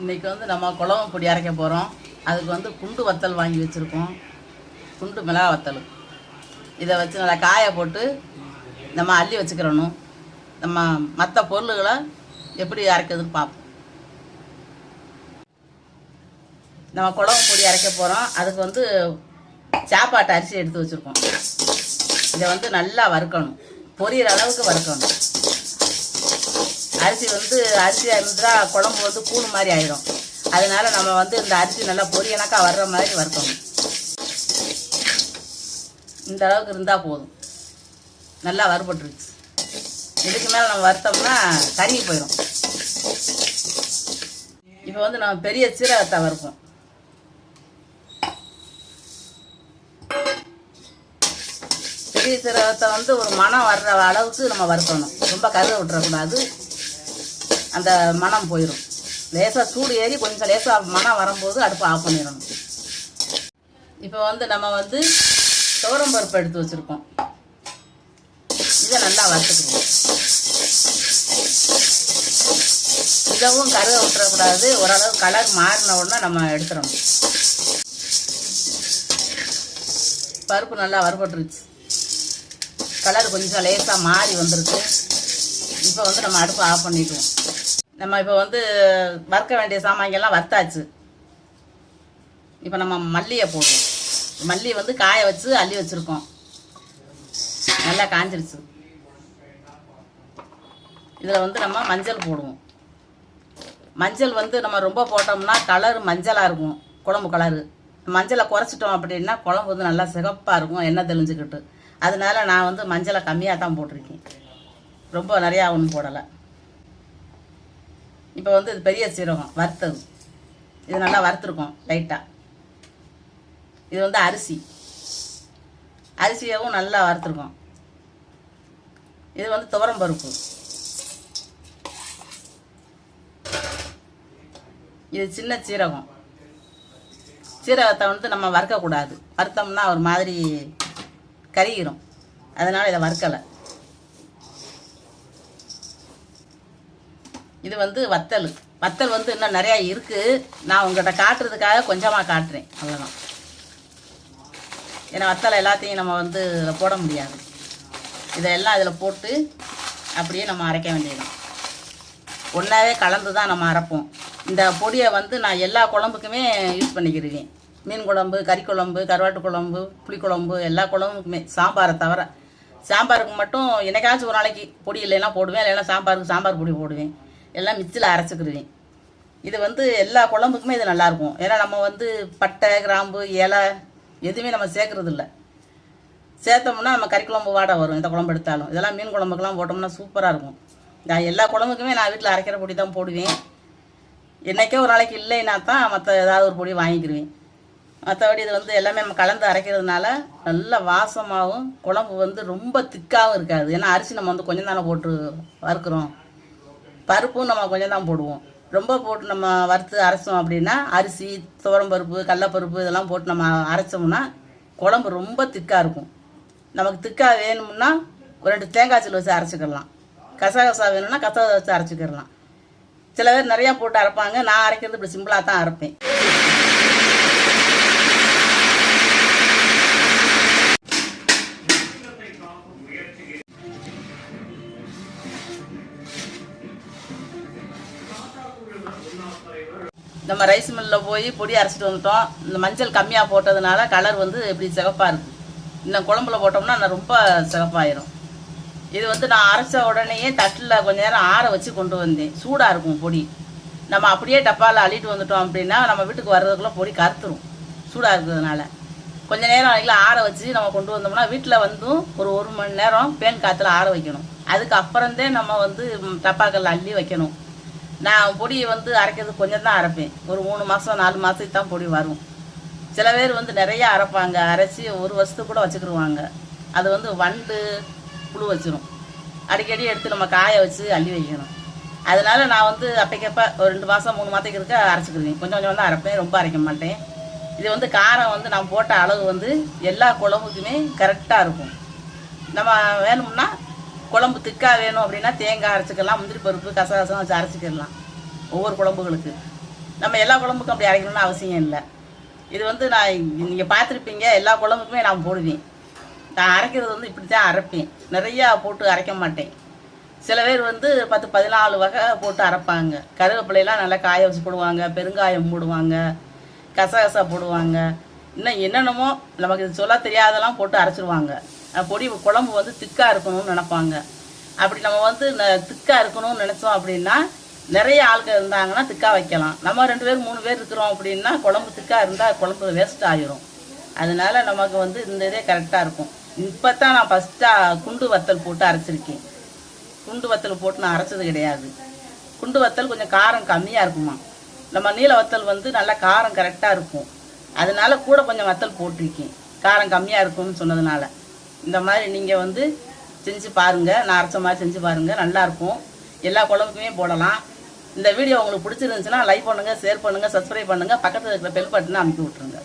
இன்றைக்கி வந்து நம்ம குழம்பு பொடி அரைக்க போகிறோம் அதுக்கு வந்து குண்டு வத்தல் வாங்கி வச்சுருக்கோம். குண்டு மிளகா வத்தல். இதை வச்சு நல்லா காய போட்டு நம்ம அள்ளி வச்சுக்கிறணும். நம்ம மற்ற பொருள்களை எப்படி அரைக்கிறதுன்னு பார்ப்போம். நம்ம குழம்பு பொடி அரைக்க போகிறோம் அதுக்கு வந்து சாப்பாட்டு அரிசி எடுத்து வச்சுருக்கோம். இதை வந்து நல்லா வறுக்கணும். பொரியிற அளவுக்கு வறுக்கணும். அரிசி வந்து அரிசியாக இருந்தால் குழம்பு வந்து கூணு மாதிரி ஆயிடும். அதனால நம்ம வந்து இந்த அரிசி நல்லா பொரியனாக்கா வர்ற மாதிரி வறுக்கணும். இந்த அளவுக்கு இருந்தால் போதும். நல்லா வறுபட்டுருச்சு. இதுக்கு மேலே நம்ம வறுத்தோம்னா கருகி போயிடும் இப்போ வந்து நம்ம பெரிய சீரகத்தை வறுப்போம். பெரிய சீரகத்தை வந்து ஒரு மனம் வர்ற அளவுக்கு நம்ம வறுக்கணும். ரொம்ப கருக விட்டுறக்கூடாது. அந்த மனம் போயிடும் லேசாக சூடு ஏறி கொஞ்சம் லேசாக மனம் வரும்போது அடுப்பை ஆஃப் பண்ணிடணும். இப்போ வந்து நம்ம வந்து துவரம் பருப்பு எடுத்து வச்சுருக்கோம். இதை நல்லா வறுத்துக்குவோம் இதவும் கருக விட்டுறக்கூடாது ஓரளவு கலர் மாறின உடனே நம்ம எடுத்துடணும். பருப்பு நல்லா வறுபட்டுருச்சு. கலர் கொஞ்சம் லேசாக மாறி வந்திருக்கு. இப்போ வந்து நம்ம அடுப்பை ஆஃப் பண்ணிக்குவோம் நம்ம இப்போ வந்து வறுக்க வேண்டிய சாமான்கள்லாம் வறுத்தாச்சு. இப்போ நம்ம மல்லியை போடுவோம் மல்லி வந்து காய வச்சு அள்ளி வச்சுருக்கோம். நல்லா காஞ்சிருச்சு. இதில் வந்து நம்ம மஞ்சள் போடுவோம். மஞ்சள் வந்து நம்ம ரொம்ப போட்டோம்னா கலர் மஞ்சளாக இருக்கும். குழம்பு கலரு மஞ்சளை குறைச்சிட்டோம் அப்படின்னா குழம்பு வந்து நல்லா சிகப்பாக இருக்கும் எண்ணெய் தெளிஞ்சுக்கிட்டு. அதனால நான் வந்து மஞ்சளை கம்மியாக தான் போட்டிருக்கேன். ரொம்ப நிறையா ஒன்றும் போடலை. இப்போ வந்து இது பெரிய சீரகம் வறுத்தது. இது நல்லா வறுத்துருக்கோம் லைட்டாக இது வந்து அரிசி. அரிசியவும் நல்லா வறுத்துருக்கோம். இது வந்து துவரம் பருப்பு. இது சின்ன சீரகம். சீரகத்தை வந்து நம்ம வறுக்கக்கூடாது. வறுத்தோம்னா ஒரு மாதிரி கருகிரும். அதனால் இதை வறுக்கலை. இது வந்து வத்தல். வத்தல் வந்து இன்னும் நிறையா இருக்குது நான் உங்கள்கிட்ட காட்டுறதுக்காக கொஞ்சமாக காட்டுறேன். அவ்வளோதான் ஏன்னா வத்தலை எல்லாத்தையும் நம்ம வந்து இதில் போட முடியாது. இதெல்லாம் இதில் போட்டு அப்படியே நம்ம அரைக்க வேண்டியதுதான். ஒன்றாவே கலந்து தான் நம்ம அரைப்போம். இந்த பொடியை வந்து நான் எல்லா குழம்புக்குமே யூஸ் பண்ணிக்கிருவேன் மீன் குழம்பு கறி குழம்பு கருவாட்டு குழம்பு புளிக்குழம்பு எல்லா குழம்புக்குமே. சாம்பாரை தவிர. சாம்பாருக்கு மட்டும் என்னைக்காச்சும் ஒரு நாளைக்கு பொடி இல்லைன்னா போடுவேன். இல்லைன்னா சாம்பாருக்கு சாம்பார் பொடி போடுவேன். எல்லாம் மிக்சியில் அரைச்சிக்கிடுவேன். இது வந்து எல்லா குழம்புக்குமே இது நல்லாயிருக்கும் ஏன்னா நம்ம வந்து பட்டை கிராம்பு இலை எதுவுமே நம்ம சேர்க்கறது இல்லை சேர்த்தோம்னா நம்ம கறி குழம்பு வாடை வரும் இந்த குழம்பு எடுத்தாலும். இதெல்லாம் மீன் குழம்புக்கெல்லாம் போட்டோம்னா சூப்பராக இருக்கும். நான் எல்லா குழம்புக்குமே நான் வீட்டில் அரைக்கிற பொடி தான் போடுவேன். என்றைக்கே ஒரு நாளைக்கு இல்லைன்னா தான் மற்ற ஏதாவது ஒரு பொடி வாங்கிக்கிடுவேன் மற்றபடி இது வந்து எல்லாமே நம்ம கலந்து அரைக்கிறதுனால நல்ல வாசமாகவும் குழம்பு வந்து ரொம்ப திக்காகவும் இருக்காது. ஏன்னா அரிசி நம்ம வந்து கொஞ்சம் தானே போட்டு வறுக்கிறோம். பருப்பும் நம்ம கொஞ்சம் தான் போடுவோம். ரொம்ப போட்டு நம்ம வறுத்து அரைச்சோம் அப்படின்னா அரிசி துவரம்பருப்பு கடலப்பருப்பு இதெல்லாம் போட்டு நம்ம அரைச்சோம்னா குழம்பு ரொம்ப திக்காக இருக்கும். நமக்கு திக்காக வேணும்னா ஒரு ரெண்டு தேங்காய் சில்லு வச்சு அரைச்சிக்கிடலாம் கசகசா வேணும்னா கசகசா வச்சு அரைச்சிக்கிடலாம் சில பேர் நிறையா போட்டு அரைப்பாங்க. நான் அரைக்கிறது இப்படி சிம்பிளாக தான் அரைப்பேன். நம்ம ரைஸ் மில்லில் போய் பொடி அரைச்சிட்டு வந்துட்டோம். இந்த மஞ்சள் கம்மியாக போட்டதுனால கலர் வந்து இப்படி சிகப்பாக இருக்குது இன்னும் குழம்புல போட்டோம்னா நான் ரொம்ப சிகப்பாயிரும். இது வந்து நான் அரைச்ச உடனேயே தட்டில் கொஞ்ச நேரம் ஆற வச்சு கொண்டு வந்தேன். சூடாக இருக்கும் பொடி. நம்ம அப்படியே டப்பாவில் அள்ளிட்டு வந்துட்டோம் அப்படின்னா நம்ம வீட்டுக்கு வர்றதுக்குள்ளே பொடி கருத்துரும். சூடாக இருக்கிறதுனால. கொஞ்ச நேரம் வரைக்கும் ஆற வச்சு நம்ம கொண்டு வந்தோம்னா வீட்டில் வந்தும் ஒரு ஒரு மணி நேரம் பேன் காற்றுல ஆற வைக்கணும். அதுக்கு அப்புறந்தே நம்ம வந்து டப்பாக்கள் அள்ளி வைக்கணும். நான் பொடியை வந்து அரைக்கிறது கொஞ்சம் தான் அரைப்பேன். ஒரு மூணு மாதம் நாலு மாதத்துக்கு தான் பொடி வரும். சில பேர் வந்து நிறைய அரைப்பாங்க. அரைச்சி ஒரு வருஷத்துக்கு கூட வச்சுக்கிடுவாங்க அது வந்து வண்டு புழு வச்சிரும். அடிக்கடி எடுத்து நம்ம காய வச்சு அள்ளி வைக்கணும். அதனால நான் வந்து அப்பைக்கப்ப ஒரு ரெண்டு மாதம் மூணு மாதத்துக்கு இருக்க அரைச்சிக்கிடுவேன் கொஞ்சம் கொஞ்சம் தான் அரைப்பேன். ரொம்ப அரைக்க மாட்டேன். இது வந்து காரம் வந்து நான் போட்ட அளவு வந்து எல்லா குழம்புக்குமே கரெக்டாக இருக்கும். நம்ம வேணும்னா குழம்பு திக்காக வேணும் அப்படின்னா தேங்காய் அரைச்சிக்கலாம் முந்திரி பருப்பு கசகசம் வச்சு அரைச்சிக்கிடலாம். ஒவ்வொரு குழம்புகளுக்கு. நம்ம எல்லா குழம்புக்கும் அப்படி அரைக்கணும்னு அவசியம் இல்லை. இது வந்து நான் நீங்கள் பார்த்துருப்பீங்க எல்லா குழம்புக்குமே நான் போடுவேன். நான் அரைக்கிறது வந்து இப்படி தான் அரைப்பேன். நிறையா போட்டு அரைக்க மாட்டேன். சில பேர் வந்து பத்து பதினாலு வகை போட்டு அரைப்பாங்க. கருவேப்பிலையெல்லாம் நல்லா காய வச்சு போடுவாங்க பெருங்காயம் போடுவாங்க கசகசா போடுவாங்க. இன்னும் என்னென்னமோ நமக்கு இது சொல்ல தெரியாதெல்லாம் போட்டு அரைச்சிருவாங்க. பொடி குழம்பு வந்து திக்காக இருக்கணும்னு நினைப்பாங்க. அப்படி நம்ம வந்து திக்காக இருக்கணும்னு நினச்சோம் அப்படின்னா நிறைய ஆள்கள் இருந்தாங்கன்னா திக்காக வைக்கலாம். நம்ம ரெண்டு பேர் மூணு பேர் இருக்கிறோம் அப்படின்னா குழம்பு திக்காக இருந்தால் குழம்பு வேஸ்ட் ஆகிரும் அதனால நமக்கு வந்து இந்த இதே கரெக்டாக இருக்கும். இப்போ தான் நான் ஃபஸ்ட்டாக குண்டு வத்தல் போட்டு அரைச்சிருக்கேன். குண்டு வத்தல் போட்டு நான் அரைச்சது கிடையாது. குண்டு வத்தல் கொஞ்சம் காரம் கம்மியாக இருக்குமா? நம்ம நீல வத்தல் வந்து நல்லா காரம் கரெக்டாக இருக்கும். அதனால கூட கொஞ்சம் வத்தல் போட்டிருக்கேன். காரம் கம்மியாக இருக்கும்னு சொன்னதுனால. இந்த மாதிரி நீங்கள் வந்து செஞ்சு பாருங்கள் நான் அரைச்ச மாதிரி செஞ்சு பாருங்கள் நல்லாயிருக்கும் எல்லா குழம்புக்குமே போடலாம். இந்த வீடியோ உங்களுக்கு பிடிச்சிருந்துச்சுன்னா லைக் பண்ணுங்கள் ஷேர் பண்ணுங்கள் சப்ஸ்கிரைப் பண்ணுங்கள் பக்கத்தில் இருக்கிற பெல் பட்டனை அமுக்கி விட்ருங்க